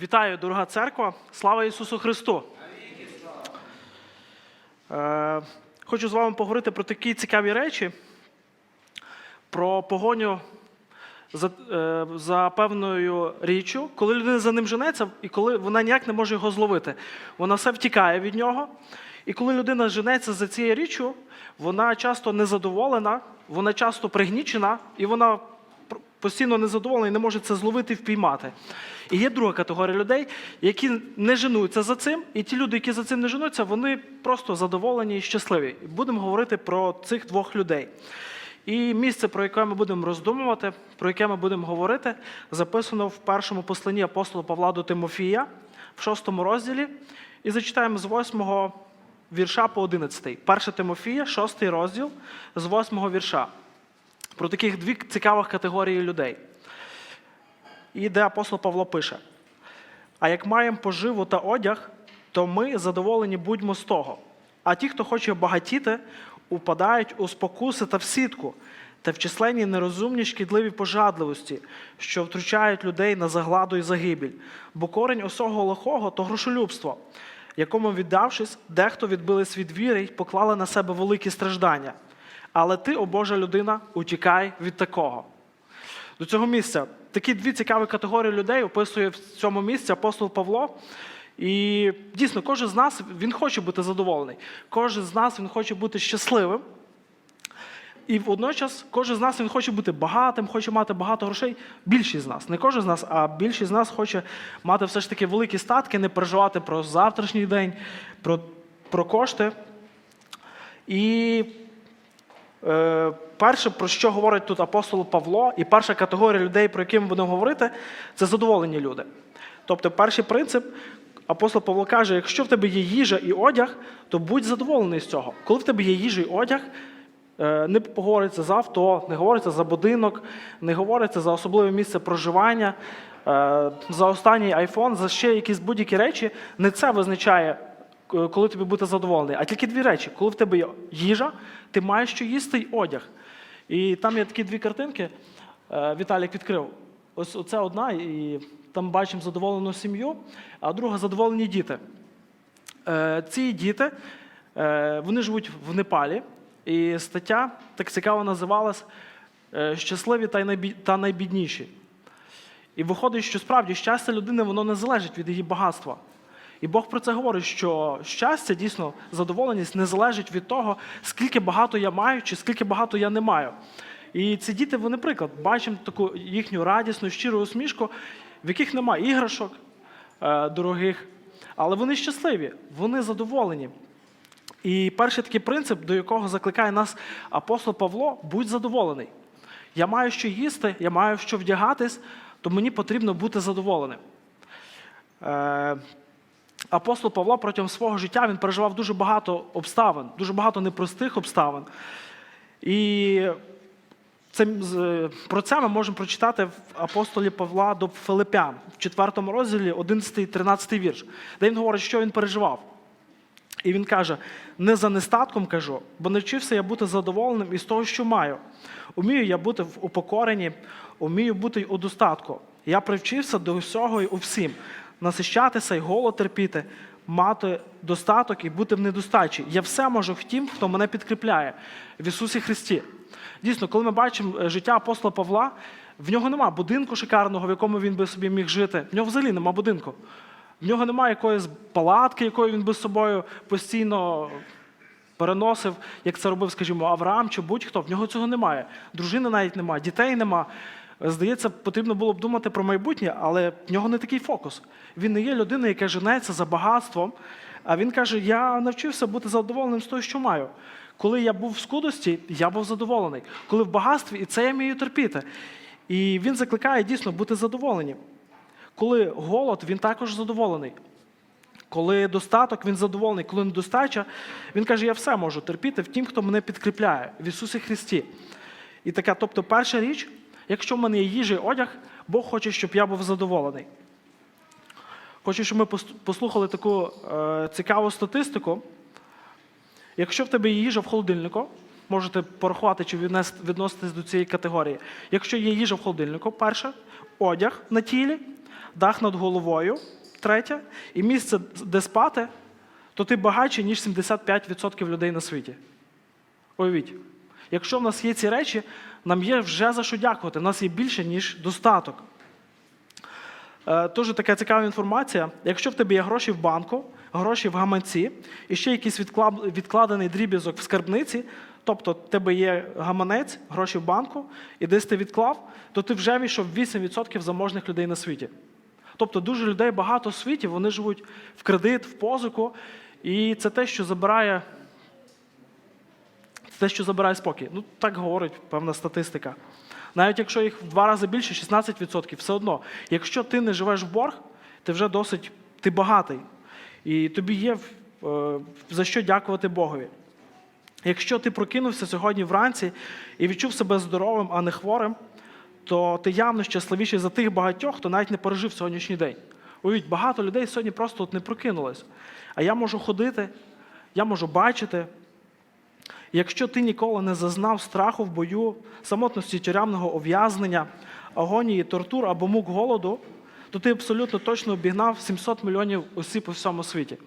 Вітаю, дорога церква! Слава Ісусу Христу! Е, хочу з вами поговорити про такі цікаві речі, про погоню за, е, за певною річчю, коли людина за ним женеться, і коли вона ніяк не може його зловити. Вона все втікає від нього. І коли людина женеться за цією річчю, вона часто незадоволена, вона часто пригнічена, і вона постійно незадоволена і не може це зловити і впіймати. І є друга категорія людей, які не женуються за цим, і ті люди, які за цим не женуться, вони просто задоволені і щасливі. Будемо говорити про цих двох людей. І місце, про яке ми будемо роздумувати, про яке ми будемо говорити, записано в першому посланні апостола Павла до Тимофія в шостому розділі. І зачитаємо з восьмого вірша по одинадцятий. Перше Тимофія, шостий розділ, з восьмого вірша. Про таких дві цікавих категорії людей. І де апостол Павло пише: А як маємо поживу та одяг, то ми задоволені будьмо з того. А ті, хто хоче багатіти, упадають у спокуси та в сітку, та в численні нерозумні шкідливі пожадливості, що втручають людей на загладу і загибель. Бо корень усього лихого то грошолюбство, якому, віддавшись, дехто відбились від віри й поклали на себе великі страждання. Але ти, о Божа людина, утікай від такого. До цього місця такі дві цікаві категорії людей описує в цьому місці апостол Павло. І дійсно, кожен з нас він хоче бути задоволений. Кожен з нас він хоче бути щасливим. І водночас кожен з нас він хоче бути багатим, хоче мати багато грошей. Більшість з нас, не кожен з нас, а більшість з нас хоче мати все ж таки великі статки, не переживати про завтрашній день, про, про кошти. І перше, про що говорить тут апостол Павло, і перша категорія людей, про які ми будемо говорити, це задоволені люди. Тобто, перший принцип, апостол Павло каже: якщо в тебе є їжа і одяг, то будь задоволений з цього. Коли в тебе є їжа і одяг, е, не говориться за авто, не говориться за будинок, не говориться за особливе місце проживання, е, за останній айфон, за ще якісь будь-які речі, не це визначає коли тобі бути задоволений. А тільки дві речі: коли в тебе є їжа, ти маєш що їсти й одяг. І там є такі дві картинки. е, Віталік відкрив. Ось оце одна, і там бачимо задоволену сім'ю, а друга задоволені діти. Е, Ці діти е, вони живуть в Непалі, і стаття так цікаво називалась е, Щасливі та найбідніші. І виходить, що справді щастя людини воно не залежить від її багатства. І Бог про це говорить, що щастя, дійсно, задоволеність не залежить від того, скільки багато я маю чи скільки багато я не маю. І ці діти, вони приклад, бачимо таку їхню радісну, щиру усмішку, в яких немає іграшок е, дорогих, але вони щасливі, вони задоволені. І перший такий принцип, до якого закликає нас апостол Павло, будь задоволений. Я маю що їсти, я маю що вдягатись, то мені потрібно бути задоволеним. Е, апостол Павло протягом свого життя він переживав дуже багато обставин, дуже багато непростих обставин. І це, про це ми можемо прочитати в апостолі Павла до Филипян в 4 розділі 11-13 вірш, де він говорить, що він переживав. І він каже: не за нестатком кажу, бо навчився я бути задоволеним із того, що маю. Умію я бути в упокоренні, умію бути й у достатку. Я привчився до всього і у всім, насищатися й голод терпіти, мати достаток і бути в недостачі. Я все можу в тім, хто мене підкріпляє в Ісусі Христі. Дійсно, коли ми бачимо е, життя апостола Павла, в нього нема будинку шикарного, в якому він би собі міг жити. В нього взагалі нема будинку. В нього немає якоїсь палатки, якою він би з собою постійно переносив, як це робив, скажімо, Авраам чи будь-хто. В нього цього немає. Дружини навіть немає, дітей нема. Здається, потрібно було б думати про майбутнє, але в нього не такий фокус. Він не є людиною, яка женеться за багатством. А він каже: Я навчився бути задоволеним з того, що маю. Коли я був в скудості, я був задоволений. Коли в багатстві, і це я вмію терпіти. І він закликає дійсно бути задоволеним. Коли голод, він також задоволений. Коли достаток, він задоволений, коли недостача, він каже, я все можу терпіти в тім, хто мене підкріпляє в Ісусі Христі. І така, тобто, перша річ, якщо в мене є їжа і одяг, Бог хоче, щоб я був задоволений. Хочу, щоб ми послухали таку е, цікаву статистику. Якщо в тебе є їжа в холодильнику, можете порахувати чи відноситись до цієї категорії. Якщо є їжа в холодильнику, перше, одяг на тілі, дах над головою, третє, і місце, де спати, то ти багатший, ніж 75% людей на світі. Уявіть, якщо в нас є ці речі, нам є вже за що дякувати. У нас є більше, ніж достаток. Е, Дуже така цікава інформація. Якщо в тебе є гроші в банку, гроші в гаманці і ще якийсь відкладений дріб'язок в скарбниці, тобто в тебе є гаманець, гроші в банку, і десь ти відклав, то ти вже війшов 8% заможних людей на світі. Тобто дуже людей багато в світі, вони живуть в кредит, в позику, і це те, що забирає те, що забирає спокій. Ну, так говорить певна статистика. Навіть якщо їх в два рази більше, 16%, все одно. Якщо ти не живеш в борг, ти вже досить ти багатий. І тобі є е, за що дякувати Богові. Якщо ти прокинувся сьогодні вранці і відчув себе здоровим, а не хворим, то ти явно щасливіший за тих багатьох, хто навіть не пережив сьогоднішній день. Уявіть, багато людей сьогодні просто от не прокинулось. А я можу ходити, я можу бачити. Якщо ти ніколи не зазнав страху в бою, самотності тюремного ув'язнення, агонії, тортур або мук голоду, то ти абсолютно точно обігнав 700 мільйонів осіб у всьому світі.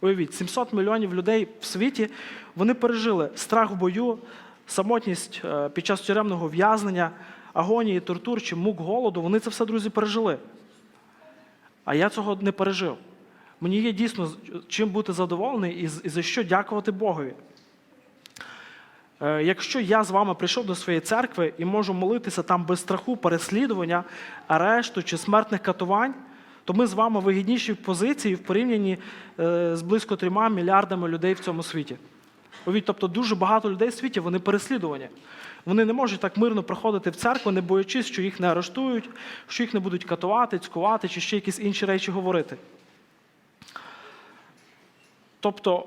Уявіть, 700 мільйонів людей в світі вони пережили страх в бою, самотність е, під час тюремного ув'язнення, агонії, тортур чи мук голоду. Вони це все, друзі, пережили. А я цього не пережив. Мені є дійсно чим бути задоволений і за що дякувати Богові. Е, Якщо я з вами прийшов до своєї церкви і можу молитися там без страху переслідування, арешту чи смертних катувань, то ми з вами вигідніші в позиції в порівнянні е, з близько трьома мільярдами людей в цьому світі. Тобто дуже багато людей в світі вони переслідувані. Вони не можуть так мирно приходити в церкву, не боячись, що їх не арештують, що їх не будуть катувати, цькувати чи ще якісь інші речі говорити. Тобто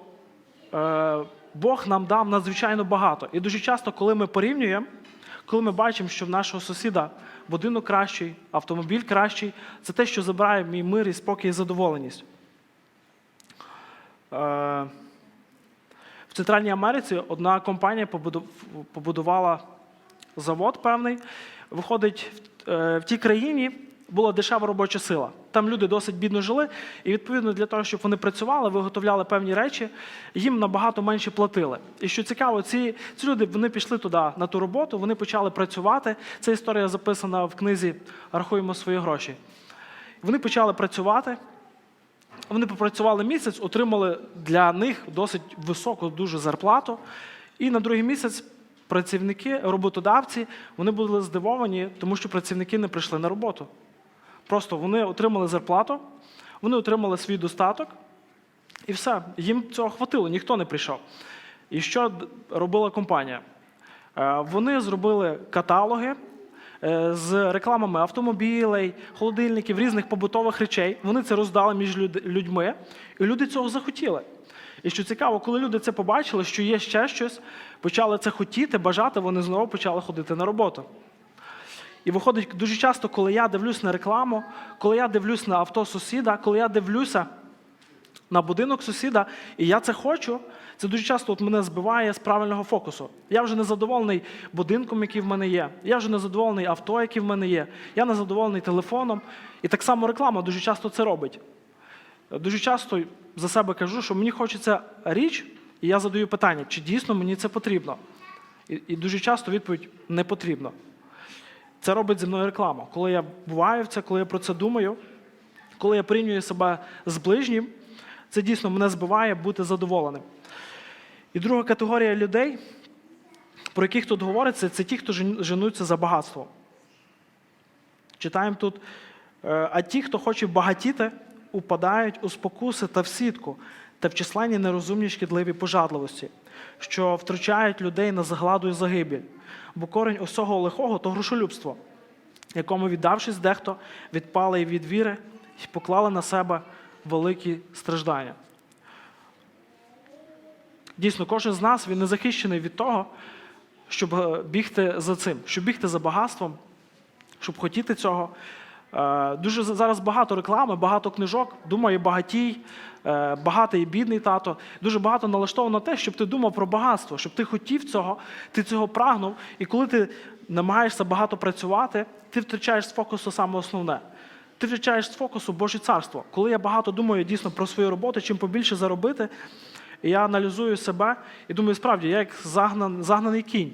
е, Бог нам дав надзвичайно багато. І дуже часто, коли ми порівнюємо, коли ми бачимо, що в нашого сусіда будинок кращий, автомобіль кращий, це те, що забирає мій мир і спокій і задоволеність. Е, в Центральній Америці одна компанія побудувала завод певний. Виходить, е, в тій країні була дешева робоча сила. Там люди досить бідно жили, і відповідно для того, щоб вони працювали, виготовляли певні речі, їм набагато менше платили. І що цікаво, ці, ці люди вони пішли туди на ту роботу, вони почали працювати. Ця історія записана в книзі Рахуємо свої гроші. Вони почали працювати. Вони попрацювали місяць, отримали для них досить високу дуже зарплату. І на другий місяць працівники, роботодавці, вони були здивовані, тому що працівники не прийшли на роботу. Просто вони отримали зарплату, вони отримали свій достаток, і все. Їм цього хватило, ніхто не прийшов. І що робила компанія? Е, Вони зробили каталоги е, з рекламами автомобілей, холодильників, різних побутових речей. Вони це роздали між людьми, і люди цього захотіли. І що цікаво, коли люди це побачили, що є ще щось, почали це хотіти, бажати, вони знову почали ходити на роботу. І виходить дуже часто, коли я дивлюсь на рекламу, коли я дивлюсь на авто сусіда, коли я дивлюся на будинок сусіда, і я це хочу, це дуже часто от мене збиває з правильного фокусу. Я вже не задоволений будинком, який в мене є. Я вже не задоволений авто, яке в мене є. Я не задоволений телефоном. І так само реклама дуже часто це робить. Дуже часто за себе кажу, що мені хочеться річ, і я задаю питання, чи дійсно мені це потрібно. І, і дуже часто відповідь не потрібно. Це робить зі мною реклама. Коли я буваю в це, коли я про це думаю, коли я порівнюю себе з ближнім, це дійсно мене збиває бути задоволеним. І друга категорія людей, про яких тут говориться, це ті, хто жен- женуться за багатство. Читаємо тут, е, а ті, хто хоче багатіти, упадають у спокуси та в сітку, та в численні нерозумні шкідливі пожадливості, що втручають людей на загладу і загибель. Бо корінь усього лихого то грошолюбство, якому, віддавшись дехто, відпали від віри і поклали на себе великі страждання. Дійсно, кожен з нас він не захищений від того, щоб е, бігти за цим, щоб бігти за багатством, щоб хотіти цього. Е, Дуже зараз багато реклами, багато книжок. Думаю, багатій, е, багатий і бідний тато. Дуже багато налаштовано на те, щоб ти думав про багатство, щоб ти хотів цього, ти цього прагнув. І коли ти намагаєшся багато працювати, ти втрачаєш з фокусу саме основне. ти втрачаєш з фокусу Боже царство. Коли я багато думаю дійсно про свою роботу, чим побільше заробити, я аналізую себе і думаю, справді, я як загнан, загнаний кінь.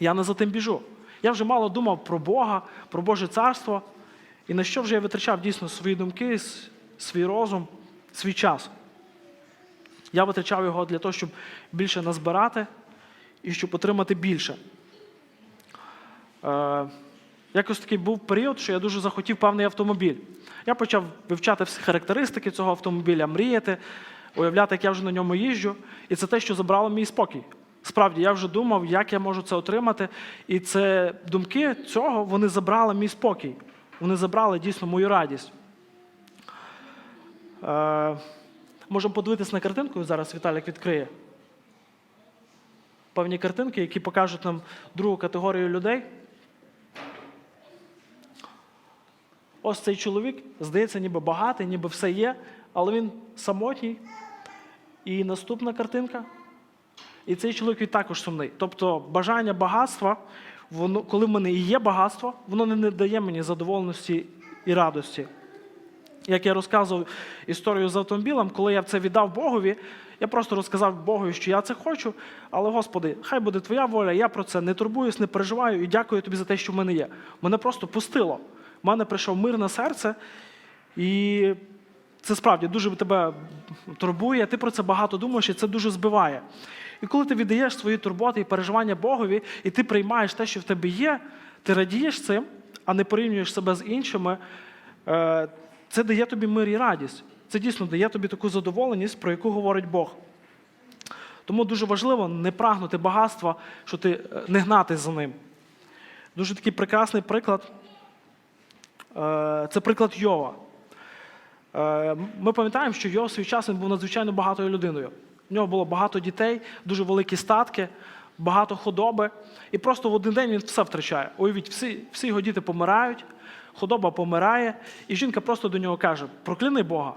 Я не за тим біжу. Я вже мало думав про Бога, про Боже царство, і на що вже я витрачав дійсно свої думки, свій розум, свій час. Я витрачав його для того, щоб більше назбирати і щоб отримати більше. Е, якось такий був період, що я дуже захотів певний автомобіль. Я почав вивчати всі характеристики цього автомобіля, мріяти, уявляти, як я вже на ньому їжджу. І це те, що забрало мій спокій. Справді, я вже думав, як я можу це отримати. І це думки цього вони забрали мій спокій. Вони забрали дійсно мою радість. Е, можемо подивитися на картинку, зараз Віталік відкриє. Певні картинки, які покажуть нам другу категорію людей. Ось цей чоловік, здається, ніби багатий, ніби все є, але він самотній. І наступна картинка. І цей чоловік також сумний. Тобто бажання багатства, воно, коли в мене і є багатство, воно не, не дає мені задоволеності і радості. Як я розказував історію з автомобілем, коли я це віддав Богові, я просто розказав Богові, що я це хочу, але Господи, хай буде Твоя воля, я про це не турбуюсь, не переживаю і дякую тобі за те, що в мене є. Мене просто пустило. У мене прийшов мир на серце, і це справді дуже тебе турбує, ти про це багато думаєш, і це дуже збиває. І коли ти віддаєш свої турботи і переживання Богові, і ти приймаєш те, що в тебе є, ти радієш цим, а не порівнюєш себе з іншими, е, це дає тобі мир і радість. Це дійсно дає тобі таку задоволеність, про яку говорить Бог. Тому дуже важливо не прагнути багатства, що ти е, не гнати за ним. Дуже такий прекрасний приклад. Е, Це приклад Йова. Е, Ми пам'ятаємо, що Йов свій час він був надзвичайно багатою людиною. У нього було багато дітей, дуже великі статки, багато худоби. І просто в один день він все втрачає. Уявіть, всі, всі його діти помирають, худоба помирає, і жінка просто до нього каже: Прокляни Бога.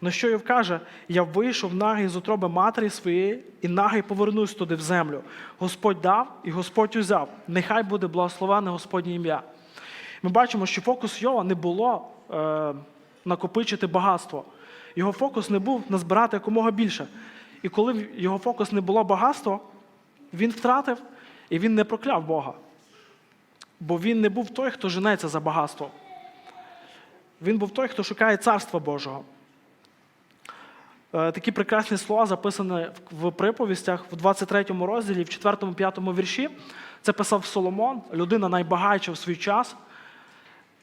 На що Йов каже: Я вийшов нагий з утроби матері своєї, і нагий повернусь туди в землю. Господь дав і Господь узяв. Нехай буде благословене Господнє ім'я. Ми бачимо, що фокус Йова не було е, накопичити багатство. Його фокус не був назбирати якомога більше. І коли його фокус не було багатство, він втратив і він не прокляв Бога. Бо він не був той, хто женеться за багатство. Він був той, хто шукає царства Божого. Е, Такі прекрасні слова записані в приповістях в 23 розділі, в 4-5 вірші. Це писав Соломон, людина найбагатша в свій час.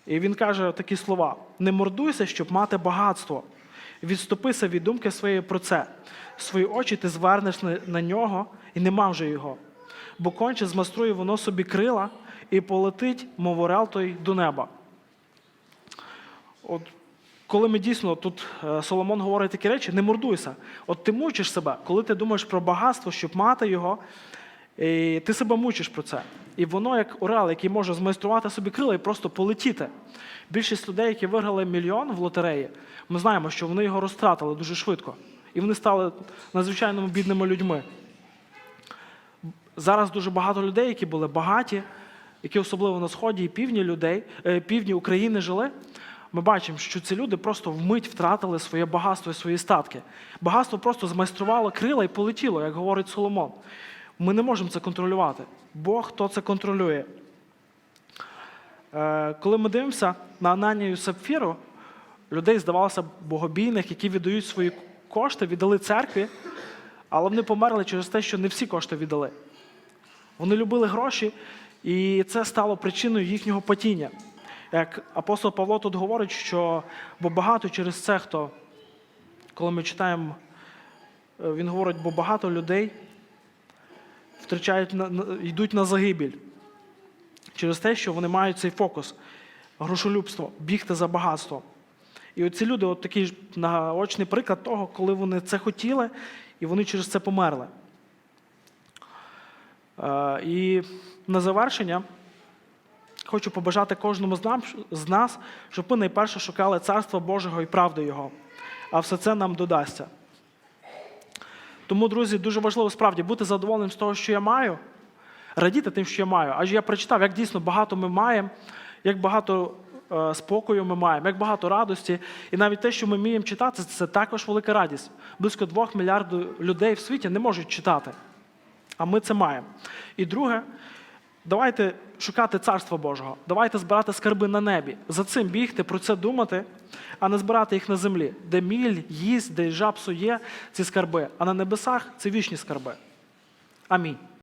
І він каже такі слова: не мордуйся, щоб мати багатство. Відступися від думки своєї про це. Свої очі ти звернеш на, нього і нема вже його. Бо конче змаструє воно собі крила і полетить, мов орел той до неба. От коли ми дійсно тут е, Соломон говорить такі речі, не мордуйся. От ти мучиш себе, коли ти думаєш про багатство, щоб мати його, і ти себе мучиш про це. І воно як орел, який може змайструвати собі крила і просто полетіти. Більшість людей, які виграли мільйон в лотереї, ми знаємо, що вони його розтратили дуже швидко. І вони стали надзвичайно бідними людьми. Зараз дуже багато людей, які були багаті, які особливо на сході і півдні людей, е, півдні України жили. Ми бачимо, що ці люди просто вмить втратили своє багатство і свої статки. Багатство просто змайструвало крила і полетіло, як говорить Соломон. Ми не можемо це контролювати. Бог хто це контролює. Е, Коли ми дивимося на Ананію Сапфіру, людей, здавалося, богобійних, які віддають свої кошти, віддали церкві, але вони померли через те, що не всі кошти віддали. Вони любили гроші, і це стало причиною їхнього падіння. Як апостол Павло тут говорить, що бо багато через це, хто, коли ми читаємо, е, він говорить, бо багато людей втрачають йдуть на загибель через те, що вони мають цей фокус грошолюбство, бігти за багатством. І оці люди, от такий наочний приклад того, коли вони це хотіли, і вони через це померли. Е, І на завершення хочу побажати кожному з нас, щоб ми найперше шукали Царства Божого і правди Його, а все це нам додасться. Тому, друзі, дуже важливо справді бути задоволеним з того, що я маю, радіти тим, що я маю. Адже я прочитав, як дійсно багато ми маємо, як багато е, спокою ми маємо, як багато радості. І навіть те, що ми вміємо читати, це також велика радість. Близько двох мільярдів людей в світі не можуть читати. А ми це маємо. І друге, давайте шукати царство Божого, давайте збирати скарби на небі. За цим бігти, про це думати, а не збирати їх на землі, де міль, їсть, де жаб псує ці скарби, а на небесах це вічні скарби. Амінь.